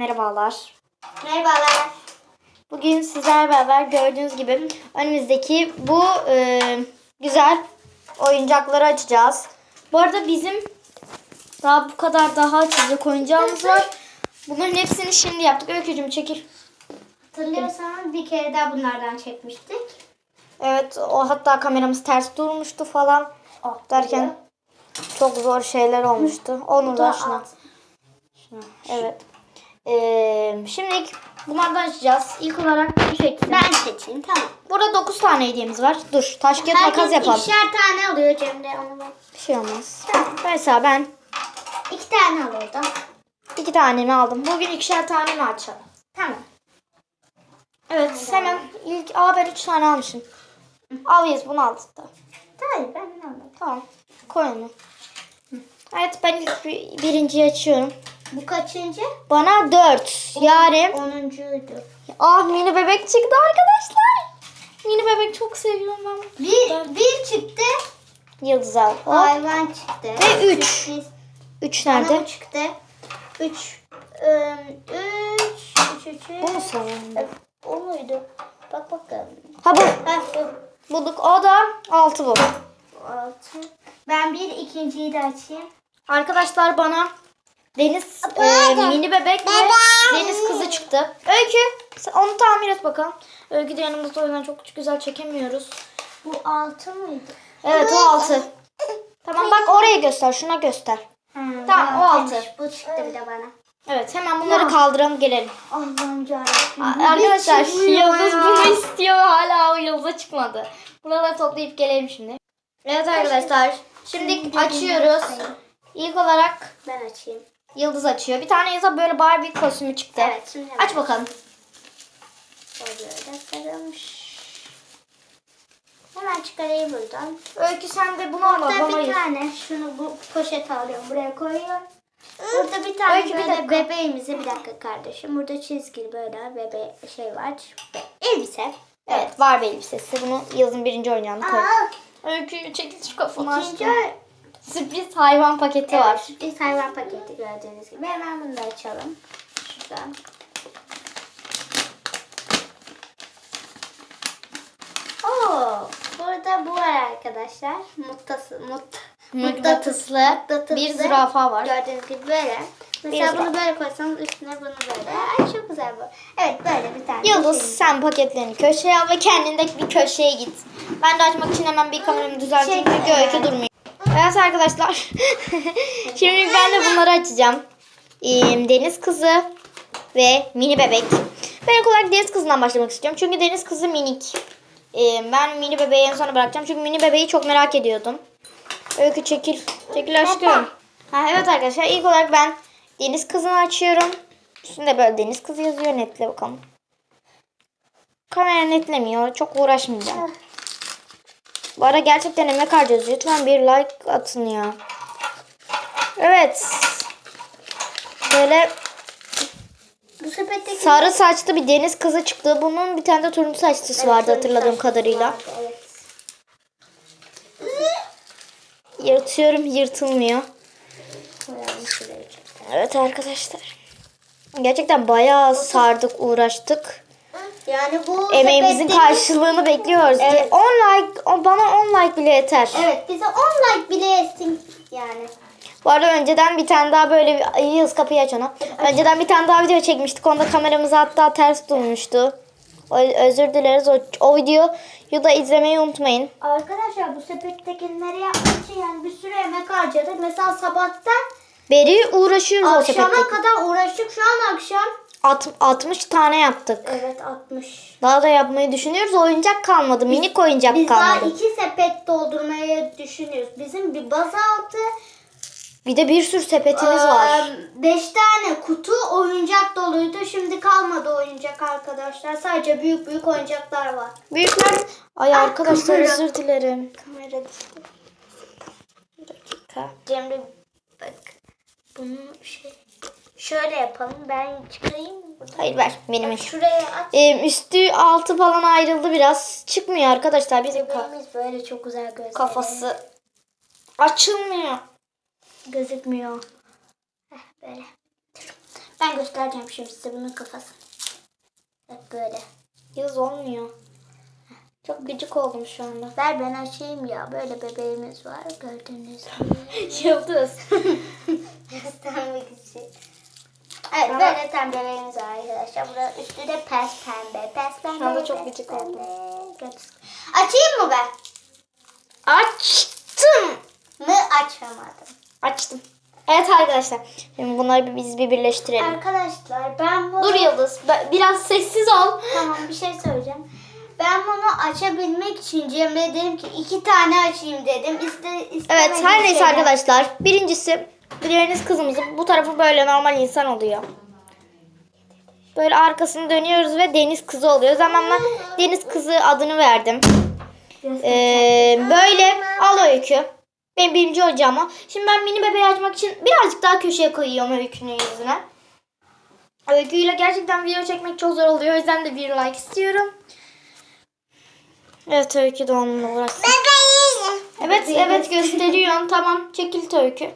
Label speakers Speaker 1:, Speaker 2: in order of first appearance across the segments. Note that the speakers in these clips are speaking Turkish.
Speaker 1: Merhabalar.
Speaker 2: Merhabalar.
Speaker 1: Bugün sizlerle beraber gördüğünüz gibi önümüzdeki bu e, güzel oyuncakları açacağız. Bu arada bizim daha bu kadar daha açacak oyuncağımız var. Bunların hepsini şimdi yaptık. Öykücüğüm çekil.
Speaker 2: Hatırlıyorsan bir kere daha bunlardan çekmiştik.
Speaker 1: Evet o hatta kameramız ters durmuştu falan derken çok zor şeyler olmuştu. Onu da şuna. şuna. Evet. Ee, şimdi bunlardan açacağız. İlk olarak bir seçsin.
Speaker 2: Ben seçeyim tamam.
Speaker 1: Burada 9 tane hediyemiz var. Dur taş kağıt makas
Speaker 2: Herkes
Speaker 1: yapalım.
Speaker 2: ikişer tane alıyor Cemre onu.
Speaker 1: Bir şey olmaz. Mesela ben
Speaker 2: İki tane alıyordum.
Speaker 1: iki tanemi aldım. Bugün ikişer tane mi açalım?
Speaker 2: Tamam.
Speaker 1: Evet hemen ilk aa ben üç tane almışım. Al Yiğit bunu al. da.
Speaker 2: Tamam ben aldım.
Speaker 1: Tamam. Koy onu. Evet ben ilk bir- birinciyi açıyorum.
Speaker 2: Bu kaçıncı?
Speaker 1: Bana 4. Yarım.
Speaker 2: Onuncuydu.
Speaker 1: Ah mini bebek çıktı arkadaşlar. Mini bebek çok seviyorum ben.
Speaker 2: Bir, bir çıktı.
Speaker 1: Yıldız al. Hop.
Speaker 2: Hayvan çıktı.
Speaker 1: Ve üç.
Speaker 2: Sürpriz.
Speaker 1: 3
Speaker 2: Bana
Speaker 1: nerede?
Speaker 2: bu çıktı. Üç. Iı, üç. Üç, üç, üç.
Speaker 1: Bu mu?
Speaker 2: Evet, O muydu? Bak bakalım.
Speaker 1: Ha bu.
Speaker 2: Ha bu.
Speaker 1: Bulduk. O da 6 bu.
Speaker 2: Altı. Ben bir ikinciyi de açayım.
Speaker 1: Arkadaşlar bana deniz e, mini bebek ve deniz kızı çıktı. Öykü sen onu tamir et bakalım. Öykü de yanımızda o yüzden çok güzel çekemiyoruz.
Speaker 2: Bu altı mıydı?
Speaker 1: Evet o 6. Tamam bak oraya göster. Şuna göster.
Speaker 2: Hmm,
Speaker 1: Tamam, o altı.
Speaker 2: Bu çıktı bir de bana.
Speaker 1: Evet hemen bunları kaldıralım gelelim.
Speaker 2: Allah'ım yarabbim.
Speaker 1: Arkadaşlar Yıldız bunu istiyor. Hala o Yıldız'a çıkmadı. Buraları toplayıp gelelim şimdi. Evet arkadaşlar. Şimdi açıyoruz. İlk olarak
Speaker 2: Ben açayım.
Speaker 1: Yıldız açıyor. Bir tane Yıldız'a böyle Barbie kostümü çıktı.
Speaker 2: Evet şimdi hemen
Speaker 1: Aç bakalım.
Speaker 2: Böyle sarılmış. Hemen çıkarayım buradan.
Speaker 1: Öykü sen de bunu al.
Speaker 2: Burada
Speaker 1: Bana
Speaker 2: bir tane şunu bu poşete alıyorum. Buraya koyuyorum. Burada bir tane
Speaker 1: Öykü, bir
Speaker 2: böyle
Speaker 1: dakika.
Speaker 2: bebeğimize bir dakika kardeşim. Burada çizgili böyle bebe şey var. Elbise.
Speaker 1: Evet Barbie elbisesi. Bunu yazın birinci.
Speaker 2: Aa,
Speaker 1: Öykü çekil şu kafanı
Speaker 2: ikinci
Speaker 1: açtım. Sürpriz hayvan paketi var.
Speaker 2: Evet, sürpriz hayvan paketi gördüğünüz gibi. Hemen bunu da açalım. Şuradan. Oo, burada bu var arkadaşlar. Muttası, mut,
Speaker 1: Mıknatıslı
Speaker 2: mıknatıslı
Speaker 1: bir zürafa var.
Speaker 2: Gördüğünüz gibi böyle. Mesela
Speaker 1: zürafa.
Speaker 2: bunu böyle koysanız üstüne bunu böyle. Ay çok güzel bu. Evet böyle bir tane.
Speaker 1: Yıldız
Speaker 2: şey.
Speaker 1: sen paketlerini köşeye al ve kendin de bir köşeye git. Ben de açmak için hemen bir kameramı düzelteyim
Speaker 2: Şey,
Speaker 1: çünkü öykü
Speaker 2: evet.
Speaker 1: durmuyor. Evet arkadaşlar. Şimdi ben de bunları açacağım. Deniz kızı ve mini bebek. Ben ilk olarak deniz kızından başlamak istiyorum. Çünkü deniz kızı minik. Ben mini bebeği en sona bırakacağım. Çünkü mini bebeği çok merak ediyordum. Öykü çekil. Çekil aşkım. Ha, evet arkadaşlar ilk olarak ben deniz kızını açıyorum. Üstünde böyle deniz kızı yazıyor. Netle bakalım. Kamera netlemiyor. Çok uğraşmayacağım. Bu ara gerçekten emek harcıyoruz. Lütfen bir like atın ya. Evet. Böyle
Speaker 2: Bu sepetteki
Speaker 1: sarı saçlı bir deniz kızı çıktı. Bunun bir tane de turuncu saçlısı vardı
Speaker 2: Evet,
Speaker 1: hatırladığım
Speaker 2: saçlı
Speaker 1: kadarıyla.
Speaker 2: vardı, Evet.
Speaker 1: Yırtıyorum yırtılmıyor.
Speaker 2: Çok.
Speaker 1: Evet arkadaşlar. Gerçekten bayağı sardık uğraştık.
Speaker 2: Yani bu
Speaker 1: Emeğimizin karşılığını bekliyoruz.
Speaker 2: Evet.
Speaker 1: 10 like, bana 10 like bile yeter.
Speaker 2: Evet bize 10 like bile etsin yani.
Speaker 1: Bu arada önceden bir tane daha böyle bir Yıldız kapıyı aç ona. Önceden bir tane daha video çekmiştik. Onda kameramız hatta ters durmuştu. Özür dileriz. O, o videoyu da izlemeyi unutmayın.
Speaker 2: Arkadaşlar bu sepettekileri yapmak için yani bir sürü emek harcadık. Mesela sabahtan
Speaker 1: Beri uğraşıyoruz o
Speaker 2: akşama kadar uğraştık. Şu an akşam.
Speaker 1: Alt- 60 tane yaptık.
Speaker 2: Evet 60.
Speaker 1: Daha da yapmayı düşünüyoruz. Oyuncak kalmadı. Minik oyuncak
Speaker 2: Biz daha
Speaker 1: kalmadı.
Speaker 2: iki sepet doldurmayı düşünüyoruz. Bizim bir bazaltı,
Speaker 1: Bir de bir sürü sepetimiz var.
Speaker 2: 5 tane kutu oyuncak doluydu. Şimdi kalmadı oyuncak arkadaşlar. Sadece büyük büyük oyuncaklar var.
Speaker 1: Büyükler... Ay arkadaşlar
Speaker 2: kamera.
Speaker 1: özür dilerim. Kamera düştü. Bir dakika.
Speaker 2: Cemre bak. Bunu şey şöyle yapalım. Ben çıkarayım mı?
Speaker 1: Hayır ver benim.
Speaker 2: Şuraya at.
Speaker 1: Ee, üstü altı falan ayrıldı biraz. Çıkmıyor arkadaşlar. Dakika.
Speaker 2: Bebeğimiz böyle çok güzel gözleri.
Speaker 1: Kafası açılmıyor.
Speaker 2: gözükmüyor. Heh, böyle. Ben göstereceğim şimdi size bunun kafasını. Hep böyle.
Speaker 1: Yıldız olmuyor. Çok gıcık oldum şu anda.
Speaker 2: Ver ben açayım ya. Böyle bebeğimiz var gördüğünüz gibi.
Speaker 1: Yıldız.
Speaker 2: Göstermek için. Evet
Speaker 1: Ama-
Speaker 2: böyle tam bebeğimiz var arkadaşlar. Burada üstü de pes pembe. Pes pembe.
Speaker 1: Şu anda çok gıcık oldum.
Speaker 2: Açayım mı ben?
Speaker 1: Açtım.
Speaker 2: Mı açamadım.
Speaker 1: Açtım. Evet arkadaşlar. Şimdi bunları bir- biz bir birleştirelim.
Speaker 2: Arkadaşlar ben bunu...
Speaker 1: Dur Yıldız. be- Biraz sessiz ol.
Speaker 2: Tamam bir şey söyleyeceğim. Ben bunu açabilmek için Cemre dedim ki iki tane açayım dedim. İste,
Speaker 1: Evet
Speaker 2: istemediği
Speaker 1: her neyse
Speaker 2: şeyler-
Speaker 1: arkadaşlar. Birincisi Deniz kızımızın bu tarafı böyle normal insan oluyor. Böyle arkasını dönüyoruz ve deniz kızı oluyor. Zamanla deniz kızı adını verdim. Ee, böyle al öykü. Ben birinci olacağım ama. Şimdi ben mini bebeği açmak için birazcık daha köşeye koyuyorum öykünün yüzüne. Öyküyle gerçekten video çekmek çok zor oluyor. O yüzden de bir like istiyorum. Evet öykü de onunla uğraşsın. Evet evet gösteriyorsun. tamam çekil öykü.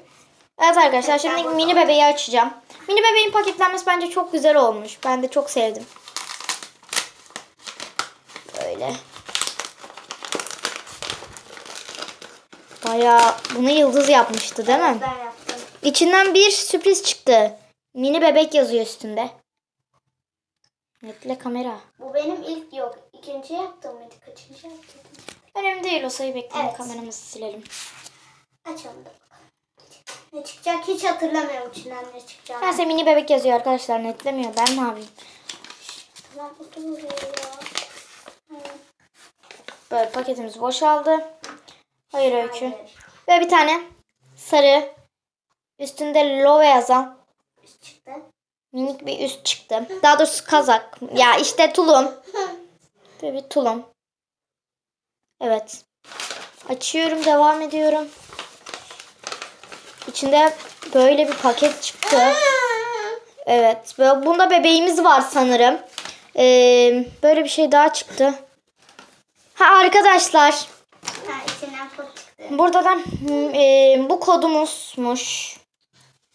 Speaker 1: Evet arkadaşlar şimdi mini bebeği açacağım. Mini bebeğin paketlenmesi bence çok güzel olmuş. Ben de çok sevdim. Böyle. Bayağı bunu yıldız yapmıştı değil mi?
Speaker 2: Ben yaptım.
Speaker 1: İçinden bir sürpriz çıktı. Mini bebek yazıyor üstünde. Netle kamera.
Speaker 2: Bu benim ilk yok. İkinci yaptığım mıydı? Kaçıncı yaptım?
Speaker 1: Önemli değil o sayı bekleyin
Speaker 2: Evet.
Speaker 1: kameramızı silelim.
Speaker 2: Açalım da bakalım. Ne çıkacak hiç hatırlamıyorum içinden ne çıkacağını.
Speaker 1: Neyse mini bebek yazıyor arkadaşlar netlemiyor. Ben ne yapayım?
Speaker 2: Tamam otur ya.
Speaker 1: Böyle paketimiz boşaldı. Hayır öykü. Ve bir tane sarı üstünde Love yazan
Speaker 2: Üst çıktı.
Speaker 1: minik bir üst çıktı. Daha doğrusu kazak. Ya işte tulum. Böyle bir tulum. Evet. Açıyorum devam ediyorum. İçinde böyle bir paket çıktı. Evet. Bunda bebeğimiz var sanırım. Ee, böyle bir şey daha çıktı. Ha arkadaşlar.
Speaker 2: Ha içinden kod çıktı.
Speaker 1: Burada da hmm, e, bu kodumuzmuş.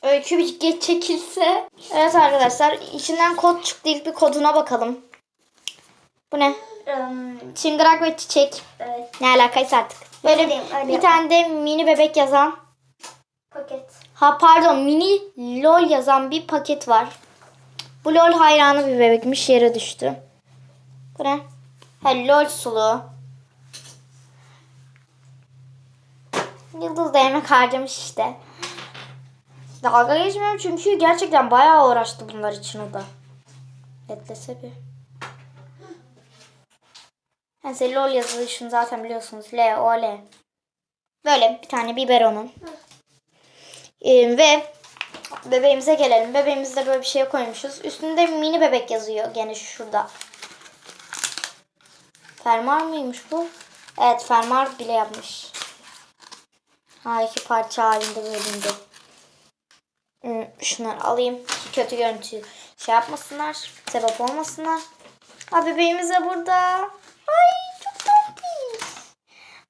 Speaker 1: Öykü bir geç çekilse. Evet arkadaşlar içinden kod çıktı. İlk bir koduna bakalım. Bu ne?
Speaker 2: Um,
Speaker 1: Çıngırak ve çiçek.
Speaker 2: evet.
Speaker 1: Ne alakaysa artık. Böyle
Speaker 2: öyle
Speaker 1: bir tane de mini bebek yazan.
Speaker 2: Paket.
Speaker 1: Ha pardon mini lol yazan bir paket var. Bu lol hayranı bir bebekmiş yere düştü. Bu ne? Ha lol sulu. Yıldız da yemek harcamış işte. Dalga geçmiyorum çünkü gerçekten bayağı uğraştı bunlar için o da. Beklese bir. Neyse lol yazılışını zaten biliyorsunuz. L, O, L. Böyle bir tane biberonun. Ee, ve bebeğimize gelelim. Bebeğimizde böyle bir şey koymuşuz. Üstünde mini bebek yazıyor gene şurada. Fermuar mıymış bu? Evet fermuar bile yapmış. Ha iki parça halinde bölündü. Hmm, Şunları alayım. ki Kötü görüntü şey yapmasınlar. Sebep olmasınlar. Ha bebeğimiz de burada. Ay çok tatlı.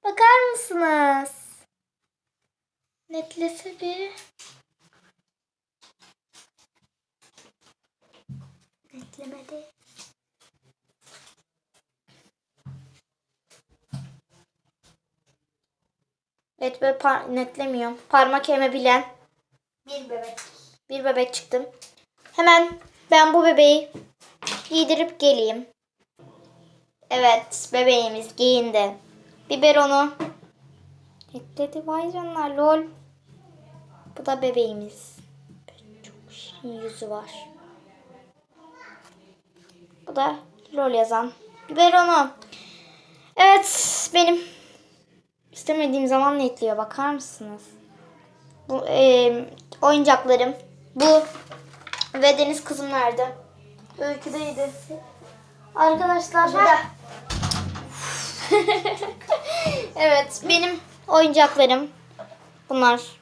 Speaker 1: Bakar mısınız? Netlese bir.
Speaker 2: Netlemedi.
Speaker 1: Evet böyle par- netlemiyor. Parmak emebilen
Speaker 2: Bir bebek.
Speaker 1: bir bebek çıktım. Hemen ben bu bebeği giydirip geleyim. Evet bebeğimiz giyindi. Biberonu ekledi. Vay canına lol. Bu da bebeğimiz. Çok şirin yüzü var. Bu da lol yazan. Biberonu. Evet benim istemediğim zaman netliyor. Bakar mısınız? Bu e, oyuncaklarım. Bu ve deniz kızım nerede? Öyküdeydi. Arkadaşlar.
Speaker 2: Burada.
Speaker 1: evet benim oyuncaklarım. Bunlar.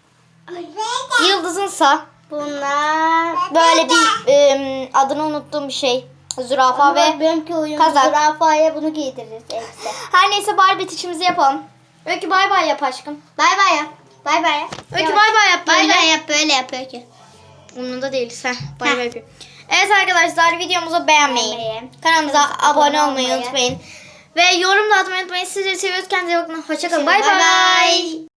Speaker 1: Yıldızınsa
Speaker 2: Bunlar.
Speaker 1: böyle bir e, adını unuttuğum bir şey. Zürafa ve
Speaker 2: Ve benimki oyun.
Speaker 1: kazak.
Speaker 2: Zürafaya bunu giydiririz elbise.
Speaker 1: her neyse bari bitişimizi yapalım. Öykü bay bay yap aşkım.
Speaker 2: Bay bay yap. Bay bay yap.
Speaker 1: Öykü bay bay yap
Speaker 2: Bay bay yap böyle yap Öykü.
Speaker 1: Umurumda değil. Sen bay bay yapayım. Evet arkadaşlar videomuzu beğenmeyi,
Speaker 2: Beğenmeyi,
Speaker 1: kanalımıza abone olmayı unutmayın. Ve yorum da atmayı unutmayın. Sizleri seviyoruz. Kendinize bakın. Hoşçakalın.
Speaker 2: Bay.
Speaker 1: bay.